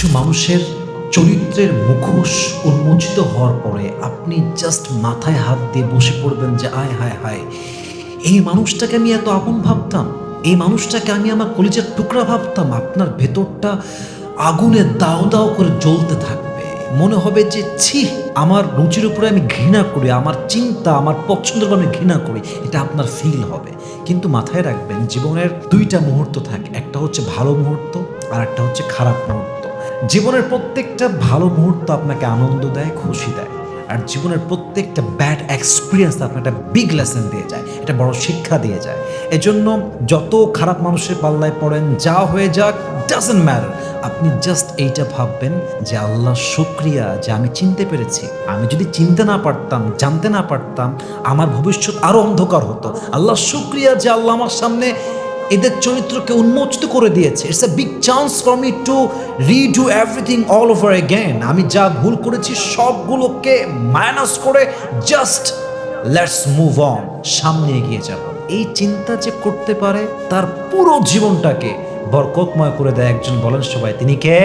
কিছু মানুষের চরিত্রের মুখোশ উন্মোচিত হওয়ার পরে আপনি জাস্ট মাথায় হাত দিয়ে বসে পড়বেন যে, আয়, হায় হায়, এই মানুষটাকে আমি এত আপন ভাবতাম, এই মানুষটাকে আমি আমার কলিজার টুকরা ভাবতাম, আপনার ভেতরটা আগুনে দাও দাও করে জ্বলতে থাকবে। মনে হবে যে, ছি, আমার রুচির উপরে আমি ঘৃণা করি, আমার চিন্তা, আমার পছন্দের উপর আমি ঘৃণা করি, এটা আপনার ফিল হবে। কিন্তু মাথায় রাখবেন, জীবনের দুইটা মুহূর্ত থাকে, একটা হচ্ছে ভালো মুহূর্ত আর একটা হচ্ছে খারাপ মুহূর্ত। জীবনের প্রত্যেকটা ভালো মুহূর্ত আপনাকে আনন্দ দেয়, খুশি দেয়। আর জীবনের প্রত্যেকটা ব্যাড এক্সপিরিয়েন্স আপনার একটা বিগ লেসন দিয়ে যায় এটা বড় শিক্ষা দিয়ে যায়। এজন্য যত খারাপ মানুষের পাল্লায় পড়েন, যা হয়ে যাক ডাজেন্ট ম্যাটার আপনি জাস্ট এইটা ভাববেন যে আল্লাহ শুক্রিয়া, যে আমি চিনতে পেরেছি। আমি যদি চিনতে না পারতাম, জানতে না পারতাম, আমার ভবিষ্যৎ আরও অন্ধকার হতো। আল্লাহ শুক্রিয়া যে আল্লাহ আমার সামনে এদের চরিত্রকে উন্মোচিত করে দিয়েছে। It's a big chance for me to redo everything all over again আমি যা ভুল করেছি সবগুলোকে মাইনাস করে জাস্ট লেটস মুভ অন সামনে এগিয়ে যাব। এই চিন্তা যে করতে পারে, তার পুরো জীবনটাকে বরকতময় করে দেয় একজন বলেন সবাই, তিনি কে?